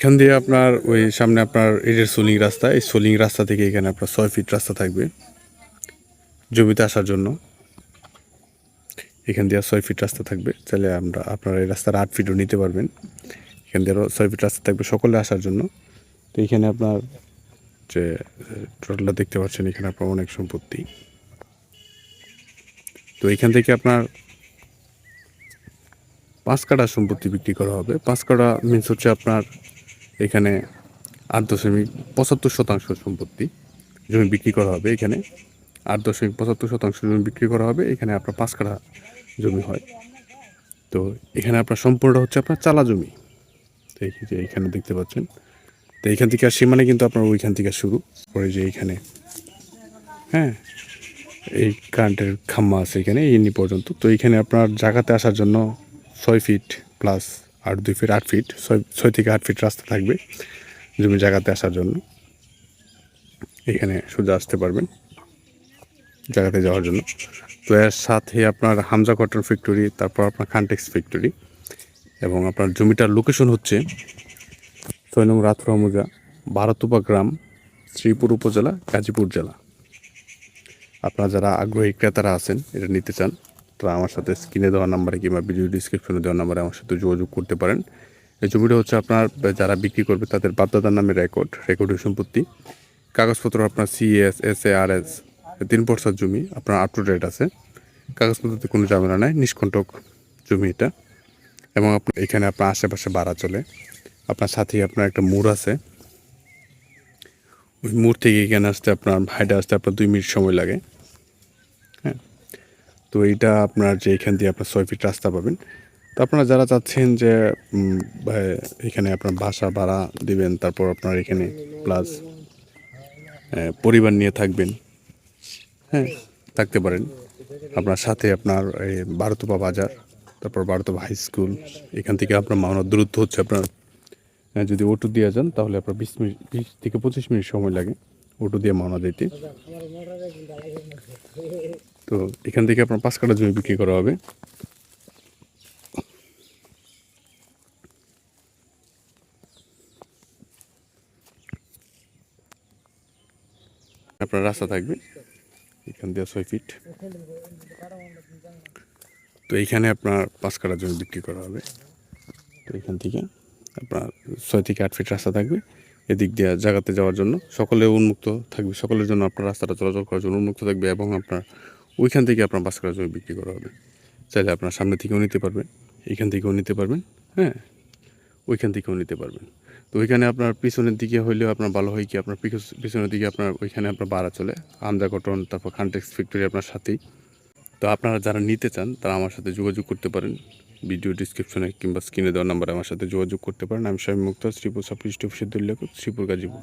এখান দিয়ে আপনার ওই সামনে আপনার এটার সোলিং রাস্তা, এই সোলিং রাস্তা থেকে এখানে আপনার ছয় ফিট রাস্তা থাকবে জমিতে আসার জন্য। এখান দিয়ে ছয় ফিট রাস্তা থাকবে, তাহলে আমরা আপনারা এই রাস্তার আট ফিটও নিতে পারবেন। এখান দিয়ে আরও ছয় ফিট রাস্তা থাকবে সকলে আসার জন্য। তো এখানে আপনার যে টোটালটা দেখতে পাচ্ছেন, এখানে আপনার অনেক সম্পত্তি। তো এখান থেকে আপনার পাঁচ কাটা সম্পত্তি বিক্রি করা হবে। পাঁচ কাটা মিনস হচ্ছে আপনার এখানে আট দশমিক পঁচাত্তর শতাংশ সম্পত্তি জমি বিক্রি করা হবে এখানে। আট দশমিক পঁচাত্তর শতাংশ জমি বিক্রি করা হবে, এখানে আপনার পাঁচ কাঠা জমি হয়। তো এখানে আপনার সম্পূর্ণ হচ্ছে আপনার চালা জমি। তো এই যে এখানে দেখতে পাচ্ছেন। তো এইখান থেকে আর সীমানে কিন্তু আপনার ওইখান থেকে শুরু। পরে যে এইখানে হ্যাঁ এই কারেন্টের খাম্মা আছে এখানে ইনি পর্যন্ত। তো এইখানে আপনার জায়গাতে আসার জন্য ছয় ফিট প্লাস আর দুই ফিট আট ফিট ছয় ছয় থেকে আট ফিট রাস্তা থাকবে জমি জায়গাতে আসার জন্য। এখানে সোজা আসতে পারবেন জায়গাতে যাওয়ার জন্য। তো এর সাথে আপনার হামজা কটন ফ্যাক্টরি তারপর আপনার খানটেক্স ফ্যাক্টরি এবং আপনার জমিটার লোকেশন হচ্ছে ছয় নং রাথুরা মৌজা ভারতুপা গ্রাম, শ্রীপুর উপজেলা, গাজীপুর জেলা। আপনারা যারা আগ্রহী ক্রেতারা আছেন, এটা নিতে চান তারা আমার সাথে স্ক্রিনে দেওয়া নাম্বারে কিংবা ভিডিও ডিসক্রিপশনে দেওয়া নাম্বারে আমার সাথে যোগাযোগ করতে পারেন। এই জমিটা হচ্ছে আপনার, যারা বিক্রি করবে তাদের বাপদাদার নামে রেকর্ড রেকর্ডের সম্পত্তি। কাগজপত্র আপনার CS S A R S তিন পর্সার জমি, আপনার আপ টু ডেট আছে। কাগজপত্রতে কোনো ঝামেলা নাই, নিষ্কণ্টক জমি এটা। এবং আপনার এখানে আপনার আশেপাশে বাড়া চলে। আপনার সাথে আপনার একটা মোড় আছে। ওই মোড় থেকে এখানে আসতে আপনার হাইডে আসতে আপনার দুই মিনিট সময় লাগে। তো এইটা আপনার যে এখান দিয়ে আপনার ছয় ফিট রাস্তা পাবেন। তো আপনারা যারা চাচ্ছেন যে এখানে আপনার বাসা ভাড়া দিবেন তারপর আপনার এখানে প্লাস পরিবার নিয়ে থাকবেন হ্যাঁ থাকতে পারেন। আপনার সাথে আপনার এই বারোতোপা বাজার তারপর বারোতোপা হাই স্কুল এখান থেকে আপনার মাওনার দূরত্ব হচ্ছে আপনার আহ, যদি অটো দিয়ে যান তাহলে আপনার বিশ মিনিট বিশ থেকে পঁচিশ মিনিট সময় লাগে অটো দিয়ে মাওনা দিতে তো এখান থেকে আপনার পাঁচ কাটা জমি বিক্রি করা হবে। আপনার রাস্তা থাকবে। এখান দিয়ে ছয় ফিট। তো এইখানে আপনার পাঁচ কাটা জমি বিক্রি করা হবে। তো এখান থেকে আপনার ছয় থেকে আট ফিট রাস্তা থাকবে। এদিক দিয়ে জায়গাতে যাওয়ার জন্য সকলে উন্মুক্ত থাকবে। সকলের জন্য আপনার রাস্তাটা চলাচল করার জন্য উন্মুক্ত থাকবে এবং আপনার ওইখান থেকে আপনার পাঁচ কাটা জমি বিক্রি করা হবে। চাইলে আপনার সামনে থেকেও নিতে পারবেন এইখান থেকেও নিতে পারবেন হ্যাঁ? ওইখান থেকেও নিতে পারবেন। তো ওইখানে আপনার পিছনের দিকে হইলেও আপনার ভালো হয় কি, আপনার পিছনের দিকে আপনার ওইখানে আপনার বাড়া চলে। আমজা কটন, তারপর খানটেক্স ফ্যাক্টরি আপনার সাথেই। তো আপনারা যারা নিতে চান, তারা আমার সাথে যোগাযোগ করতে পারেন। ভিডিও ডিসক্রিপশনে কিংবা স্ক্রিনে দেওয়া নাম্বারে আমার সাথে যোগাযোগ করতে পারেন। আমি স্বামী মুক্তা, শ্রীপুর সাব অফিসের লেখক, শ্রীপুর গাজীপুর।